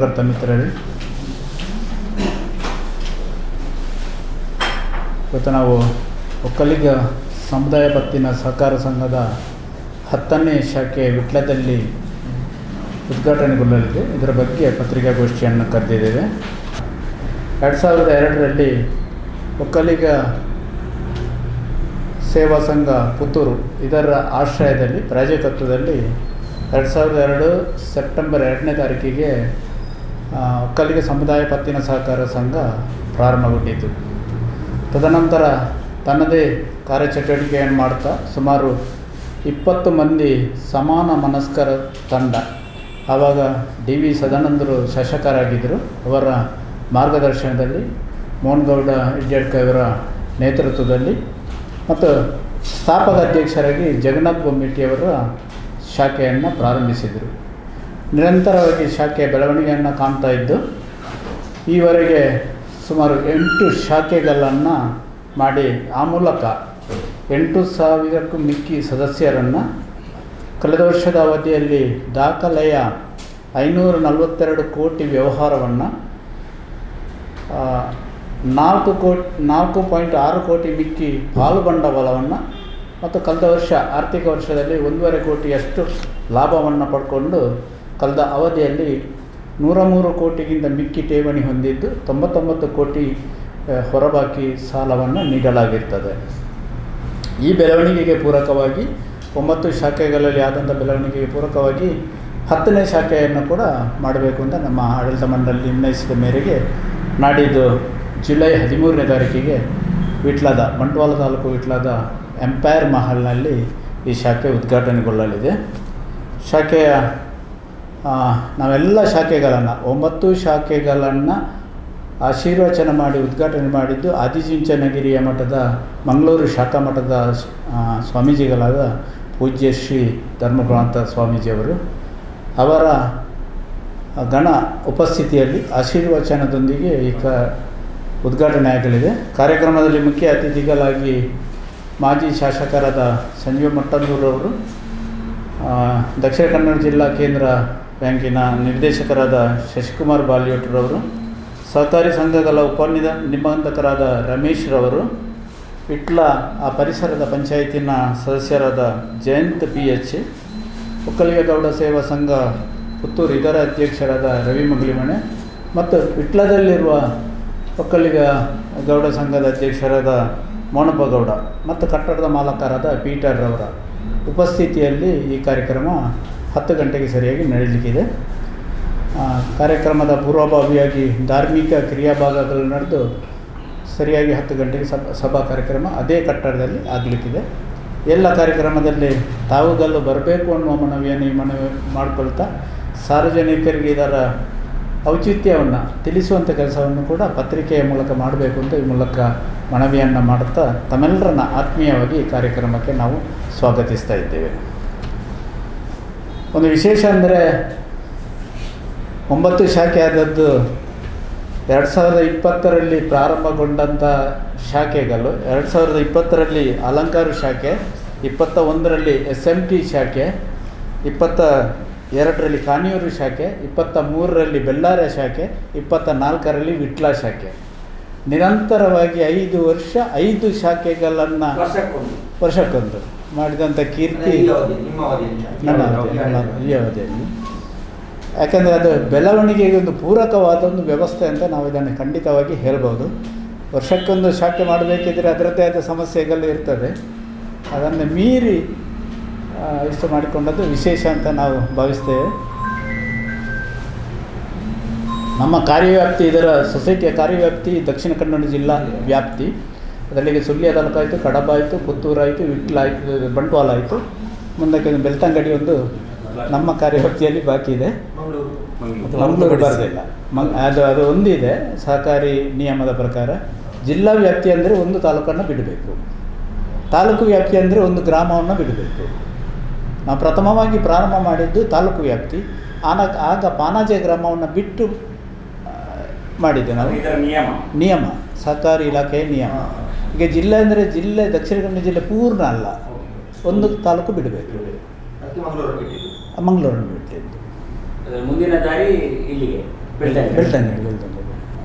ಪತ್ರಕರ್ತ ಮಿತ್ರರೇ ಇವತ್ತು ನಾವು ಒಕ್ಕಲಿಗ ಸಮುದಾಯ ಪತ್ತಿನ ಸಹಕಾರ ಸಂಘದ ಹತ್ತನೇ ಶಾಖೆ ವಿಟ್ಲದಲ್ಲಿ ಉದ್ಘಾಟನೆಗೊಳ್ಳಲಿದೆ ಇದರ ಬಗ್ಗೆ ಪತ್ರಿಕಾಗೋಷ್ಠಿಯನ್ನು ಕರೆದಿದ್ದೇವೆ. ಎರಡು ಸಾವಿರದ ಎರಡರಲ್ಲಿ ಒಕ್ಕಲಿಗ ಸೇವಾ ಸಂಘ ಪುತ್ತೂರು, ಇದರ ಆಶ್ರಯದಲ್ಲಿ ಪ್ರಾಜೆಕ್ಟ್ವದಲ್ಲಿ ಎರಡು ಸಾವಿರದ ಎರಡು ಸೆಪ್ಟೆಂಬರ್ ಎರಡನೇ ತಾರೀಕಿಗೆ ಒಕ್ಕಲಿಗ ಸಮುದಾಯ ಪತ್ತಿನ ಸಹಕಾರ ಸಂಘ ಪ್ರಾರಂಭಗೊಂಡಿತು. ತದನಂತರ ತನ್ನದೇ ಕಾರ್ಯಚಟುವಟಿಕೆಯನ್ನು ಮಾಡ್ತಾ ಸುಮಾರು ಇಪ್ಪತ್ತು ಮಂದಿ ಸಮಾನ ಮನಸ್ಕರ ತಂಡ, ಆವಾಗ ಡಿ ವಿ ಸದಾನಂದರು ಶಾಸಕರಾಗಿದ್ದರು. ಅವರ ಮಾರ್ಗದರ್ಶನದಲ್ಲಿ ಮೋಹನ್ಗೌಡ ಇಡ್ಯಡ್ಕ ಅವರ ನೇತೃತ್ವದಲ್ಲಿ ಮತ್ತು ಸ್ಥಾಪಕ ಅಧ್ಯಕ್ಷರಾಗಿ ಜಗನ್ನಾಥ್ ಬೊಮ್ಮಿಟ್ಟಿಯವರ ಶಾಖೆಯನ್ನು ಪ್ರಾರಂಭಿಸಿದರು. ನಿರಂತರವಾಗಿ ಶಾಖೆ ಬೆಳವಣಿಗೆಯನ್ನು ಕಾಣ್ತಾ ಇದ್ದು, ಈವರೆಗೆ ಸುಮಾರು ಎಂಟು ಶಾಖೆಗಳನ್ನು ಮಾಡಿ, ಆ ಮೂಲಕ ಎಂಟು ಸಾವಿರಕ್ಕೂ ಮಿಕ್ಕಿ ಸದಸ್ಯರನ್ನು ಕಳೆದ ವರ್ಷದ ಅವಧಿಯಲ್ಲಿ ದಾಖಲೆಯ ಐನೂರ ನಲವತ್ತೆರಡು ಕೋಟಿ ವ್ಯವಹಾರವನ್ನು ನಾಲ್ಕು ಕೋಟಿ, ನಾಲ್ಕು ಪಾಯಿಂಟ್ ಆರು ಕೋಟಿ ಮಿಕ್ಕಿ ಪಾಲು ಬಂಡವಾಳವನ್ನು ಮತ್ತು ಕಳೆದ ವರ್ಷ, ಆರ್ಥಿಕ ವರ್ಷದಲ್ಲಿ ಒಂದೂವರೆ ಕೋಟಿಯಷ್ಟು ಲಾಭವನ್ನು ಪಡ್ಕೊಂಡು ಕಳೆದ ಅವಧಿಯಲ್ಲಿ ನೂರ ಮೂರು ಕೋಟಿಗಿಂತ ಮಿಕ್ಕಿ ಠೇವಣಿ ಹೊಂದಿದ್ದು ತೊಂಬತ್ತೊಂಬತ್ತು ಕೋಟಿ ಹೊರಬಾಕಿ ಸಾಲವನ್ನು ನೀಡಲಾಗಿರ್ತದೆ. ಈ ಬೆಳವಣಿಗೆಗೆ ಪೂರಕವಾಗಿ ಒಂಬತ್ತು ಶಾಖೆಗಳಲ್ಲಿ ಆದಂಥ ಬೆಳವಣಿಗೆಗೆ ಪೂರಕವಾಗಿ ಹತ್ತನೇ ಶಾಖೆಯನ್ನು ಕೂಡ ಮಾಡಬೇಕು ಅಂತ ನಮ್ಮ ಆಡಳಿತ ಮಂಡಳಿ ನಿರ್ಣಯಿಸಿದ ಮೇರೆಗೆ ನಾಡಿದ್ದು ಜುಲೈ ಹದಿಮೂರನೇ ತಾರೀಕಿಗೆ ವಿಟ್ಲದ, ಬಂಟ್ವಾಳ ತಾಲೂಕು ವಿಟ್ಲದ ಎಂಪೈರ್ ಮಹಲ್ನಲ್ಲಿ ಈ ಶಾಖೆ ಉದ್ಘಾಟನೆಗೊಳ್ಳಲಿದೆ. ಶಾಖೆಯ ನಾವೆಲ್ಲ ಶಾಖೆಗಳನ್ನು, ಒಂಬತ್ತು ಶಾಖೆಗಳನ್ನು ಆಶೀರ್ವಚನ ಮಾಡಿ, ಉದ್ಘಾಟನೆ ಮಾಡಿದ್ದು ಆದಿಚುಂಚನಗಿರಿಯ ಮಠದ, ಮಂಗಳೂರು ಶಾಖಾ ಮಠದ ಸ್ವಾಮೀಜಿಗಳಾದ ಪೂಜ್ಯ ಶ್ರೀ ಧರ್ಮಪ್ರಾಂತ ಸ್ವಾಮೀಜಿಯವರು. ಅವರ ಗಣ ಉಪಸ್ಥಿತಿಯಲ್ಲಿ ಆಶೀರ್ವಚನದೊಂದಿಗೆ ಈ ಕ ಉದ್ಘಾಟನೆ ಆಗಲಿದೆ ಕಾರ್ಯಕ್ರಮದಲ್ಲಿ ಮುಖ್ಯ ಅತಿಥಿಗಳಾಗಿ ಮಾಜಿ ಶಾಸಕರಾದ ಸಂಜೀವ್ ಮಟ್ಟಂದೂರವರು ದಕ್ಷಿಣ ಕನ್ನಡ ಜಿಲ್ಲಾ ಕೇಂದ್ರ ಬ್ಯಾಂಕಿನ ನಿರ್ದೇಶಕರಾದ ಶಶಿಕುಮಾರ್ ಬಾಲಿಯೋಟ್ರವರು ಸಹಕಾರಿ ಸಂಘಗಳ ಉಪನಿಧ ನಿಬಂಧಕರಾದ ರಮೇಶ್ರವರು ಇಟ್ಲ ಆ ಪರಿಸರದ ಪಂಚಾಯತಿನ ಸದಸ್ಯರಾದ ಜಯಂತ್ ಪಿ ಎಚ್ ಒಕ್ಕಲಿಗ ಗೌಡ ಸೇವಾ ಸಂಘ ಪುತ್ತೂರು ಇದರ ಅಧ್ಯಕ್ಷರಾದ ರವಿ ಮುಗಿಲಿಮಣೆ ಮತ್ತು ಇಟ್ಲದಲ್ಲಿರುವ ಒಕ್ಕಲಿಗ ಗೌಡ ಸಂಘದ ಅಧ್ಯಕ್ಷರಾದ ಮೋನಪ್ಪ ಗೌಡ ಮತ್ತು ಕಟ್ಟಡದ ಮಾಲಕರಾದ ಪೀಟರ್ ರವರ ಉಪಸ್ಥಿತಿಯಲ್ಲಿ ಈ ಕಾರ್ಯಕ್ರಮ ಹತ್ತು ಗಂಟೆಗೆ ಸರಿಯಾಗಿ ನಡೆಯಲಿಕ್ಕಿದೆ. ಕಾರ್ಯಕ್ರಮದ ಪೂರ್ವಭಾವಿಯಾಗಿ ಧಾರ್ಮಿಕ ಕ್ರಿಯಾಭಾಗಗಳು ನಡೆದು ಸರಿಯಾಗಿ ಹತ್ತು ಗಂಟೆಗೆ ಸಭಾ ಸಭಾ ಕಾರ್ಯಕ್ರಮ ಅದೇ ಕಟ್ಟಡದಲ್ಲಿ ಆಗಲಿಕ್ಕಿದೆ. ಎಲ್ಲ ಕಾರ್ಯಕ್ರಮದಲ್ಲಿ ತಾವುಗಲ್ಲು ಬರಬೇಕು ಅನ್ನುವ ಮನವಿಯನ್ನು ಈ ಮನವಿ ಮಾಡಿಕೊಳ್ತಾ ಸಾರ್ವಜನಿಕರಿಗೆ ಇದರ ಔಚಿತ್ಯವನ್ನು ತಿಳಿಸುವಂಥ ಕೆಲಸವನ್ನು ಕೂಡ ಪತ್ರಿಕೆಯ ಮೂಲಕ ಮಾಡಬೇಕು ಅಂತ ಈ ಮೂಲಕ ಮನವಿಯನ್ನು ಮಾಡುತ್ತಾ ತಮ್ಮೆಲ್ಲರನ್ನ ಆತ್ಮೀಯವಾಗಿ ಈ ಕಾರ್ಯಕ್ರಮಕ್ಕೆ ನಾವು ಸ್ವಾಗತಿಸ್ತಾ ಇದ್ದೇವೆ. ಒಂದು ವಿಶೇಷ ಅಂದರೆ ಒಂಬತ್ತು ಶಾಖೆ ಆದದ್ದು ಎರಡು ಸಾವಿರದ ಇಪ್ಪತ್ತರಲ್ಲಿ ಪ್ರಾರಂಭಗೊಂಡಂಥ ಶಾಖೆಗಳು ಎರಡು ಸಾವಿರದ ಇಪ್ಪತ್ತರಲ್ಲಿ ಅಲಂಕಾರ ಶಾಖೆ ಇಪ್ಪತ್ತ ಒಂದರಲ್ಲಿ ಎಸ್ ಎಂ ಟಿ ಶಾಖೆ ಇಪ್ಪತ್ತ ಎರಡರಲ್ಲಿ ಕಾನಿಯೂರು ಶಾಖೆ ಇಪ್ಪತ್ತ ಮೂರರಲ್ಲಿ ಬೆಳ್ಳಾರೆ ಶಾಖೆ ಇಪ್ಪತ್ತ ನಾಲ್ಕರಲ್ಲಿ ವಿಟ್ಲ ಶಾಖೆ. ನಿರಂತರವಾಗಿ ಐದು ವರ್ಷ ಐದು ಶಾಖೆಗಳನ್ನು ವರ್ಷಕ್ಕೊಂದು. ವರ್ಷಕ್ಕೊಂದು. ಮಾಡಿದಂಥ ಕೀರ್ತಿ. ನನ್ನ ನನ್ನ ಈ ಅವಧಿಯಲ್ಲಿ. ಯಾಕಂದರೆ ಅದು ಬೆಳವಣಿಗೆಗೆ ಒಂದು ಪೂರಕವಾದ ಒಂದು ವ್ಯವಸ್ಥೆ ಅಂತ ನಾವು ಇದನ್ನು ಖಂಡಿತವಾಗಿ ಹೇಳ್ಬೋದು. ವರ್ಷಕ್ಕೊಂದು ಶಾಖೆ ಮಾಡಬೇಕಿದ್ರೆ ಅದರದ್ದೇ ಆದ ಸಮಸ್ಯೆಗಳು ಇರ್ತದೆ. ಅದನ್ನು ಮೀರಿ ಇಷ್ಟು ಮಾಡಿಕೊಂಡದ್ದು ವಿಶೇಷ ಅಂತ ನಾವು ಭಾವಿಸ್ತೇವೆ. ನಮ್ಮ ಕಾರ್ಯವ್ಯಾಪ್ತಿ ಇದರ ಸೊಸೈಟಿಯ ಕಾರ್ಯವ್ಯಾಪ್ತಿ ದಕ್ಷಿಣ ಕನ್ನಡ ಜಿಲ್ಲಾ ವ್ಯಾಪ್ತಿ. ಅದರಲ್ಲಿಗೆ ಸುಳ್ಯ ತಾಲೂಕಾಯಿತು ಕಡಬ ಆಯಿತು ಪುತ್ತೂರು ಆಯಿತು ವಿಟ್ಲ ಆಯಿತು ಬಂಟ್ವಾಳ ಆಯಿತು ಮುಂದಕ್ಕೆ ಬೆಳ್ತಂಗಡಿ ಒಂದು ನಮ್ಮ ಕಾರ್ಯವ್ಯಾಪ್ತಿಯಲ್ಲಿ ಬಾಕಿ ಇದೆ. ಮಂಗಳೂರು. ಬರೋದಿಲ್ಲ ಮಂಗ್ ಅದು ಅದು ಒಂದಿದೆ ಸಹಕಾರಿ ನಿಯಮದ ಪ್ರಕಾರ. ಜಿಲ್ಲಾ ವ್ಯಾಪ್ತಿ ಅಂದರೆ ಒಂದು ತಾಲೂಕನ್ನು ಬಿಡಬೇಕು. ತಾಲೂಕು ವ್ಯಾಪ್ತಿ ಅಂದರೆ ಒಂದು ಗ್ರಾಮವನ್ನು ಬಿಡಬೇಕು. ನಾವು ಪ್ರಥಮವಾಗಿ ಪ್ರಾರಂಭ ಮಾಡಿದ್ದು ತಾಲೂಕು ವ್ಯಾಪ್ತಿ. ಆನ ಆಗ ಪಾನಾಜೆ ಗ್ರಾಮವನ್ನು ಬಿಟ್ಟು ಮಾಡಿದ್ದೆ ಮಾಡಿದ್ದು ನಾವು. ನಿಯಮ. ನಿಯಮ. ಸಹಕಾರಿ ಇಲಾಖೆಯ ನಿಯಮ. ಈಗ ಜಿಲ್ಲೆ ಅಂದರೆ ಜಿಲ್ಲೆ ದಕ್ಷಿಣ ಕನ್ನಡ ಜಿಲ್ಲೆ ಪೂರ್ಣ ಅಲ್ಲ. ಒಂದು ತಾಲೂಕು ಬಿಡಬೇಕು. ಮಂಗಳೂರನ್ನು ಬಿಟ್ಟಿದ್ದು ಮುಂದಿನ ದಾರಿ ಇಲ್ಲಿಗೆ ಬೆಳ್ತಂಗಡಿ.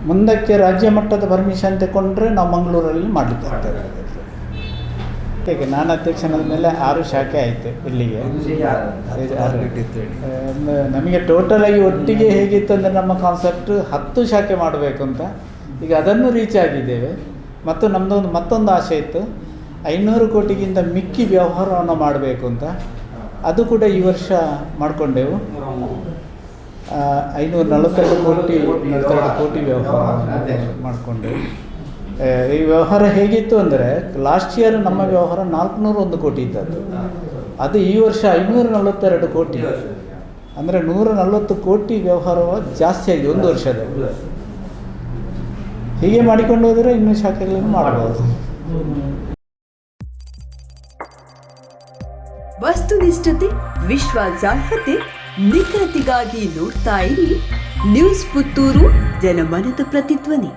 ಮುಂದಕ್ಕೆ ರಾಜ್ಯ ಮಟ್ಟದ ಪರ್ಮಿಷನ್ ತಗೊಂಡ್ರೆ ನಾವು ಮಂಗಳೂರಲ್ಲಿ ಮಾಡಲಿಕ್ಕೆ ಆಗ್ತದೆ. ಹೇಗೆ ನಾನು ಅಧ್ಯಕ್ಷನಾದ ಮೇಲೆ ಆರು ಶಾಖೆ ಆಯಿತು ಇಲ್ಲಿಗೆ. ನಮಗೆ ಟೋಟಲಾಗಿ ಆಗಿ ಒಟ್ಟಿಗೆ ಹೇಗಿತ್ತು ಅಂದರೆ ನಮ್ಮ ಕಾನ್ಸೆಪ್ಟ್ ಹತ್ತು ಶಾಖೆ ಮಾಡಬೇಕು ಅಂತ. ಈಗ ಅದನ್ನು ರೀಚ್ ಆಗಿದ್ದೇವೆ. ಮತ್ತು ನಮ್ಮದೊಂದು ಮತ್ತೊಂದು ಆಸೆ ಇತ್ತು, ಐನೂರು ಕೋಟಿಗಿಂತ ಮಿಕ್ಕಿ ವ್ಯವಹಾರವನ್ನು ಮಾಡಬೇಕು ಅಂತ. ಅದು ಕೂಡ ಈ ವರ್ಷ ಮಾಡಿಕೊಂಡೆವು. ಐನೂರ ನಲವತ್ತೆರಡು ಕೋಟಿ ನಲವತ್ತೆರಡು ಕೋಟಿ ವ್ಯವಹಾರ ಮಾಡಿಕೊಂಡೆವು. ಈ ವ್ಯವಹಾರ ಹೇಗಿತ್ತು ಅಂದರೆ ಲಾಸ್ಟ್ ಇಯರ್ ನಮ್ಮ ವ್ಯವಹಾರ ನಾಲ್ಕುನೂರ ಒಂದು ಕೋಟಿ ಇದ್ದದ್ದು. ಅದು ಈ ವರ್ಷ ಐನೂರ ನಲವತ್ತೆರಡು ಕೋಟಿ. ಅಂದರೆ ನೂರ ನಲವತ್ತು ಕೋಟಿ ವ್ಯವಹಾರ ಜಾಸ್ತಿ ಆಗಿದೆ, ಒಂದು ವರ್ಷದಲ್ಲಿ. ಹೀಗೆ ಮಾಡಿಕೊಂಡು ಹೋದರೆ ಇನ್ನೂ ಶಾಖೆಗಳನ್ನು ಮಾಡಬಹುದು. ವಸ್ತುನಿಷ್ಠತೆ, ವಿಶ್ವಾಸಾರ್ಹತೆ, ನಿಖರತೆಗಾಗಿ ನೋಡ್ತಾ ಇರಿ. ನ್ಯೂಸ್ ಪುತ್ತೂರು, ಜನಮನದ ಪ್ರತಿಧ್ವನಿ.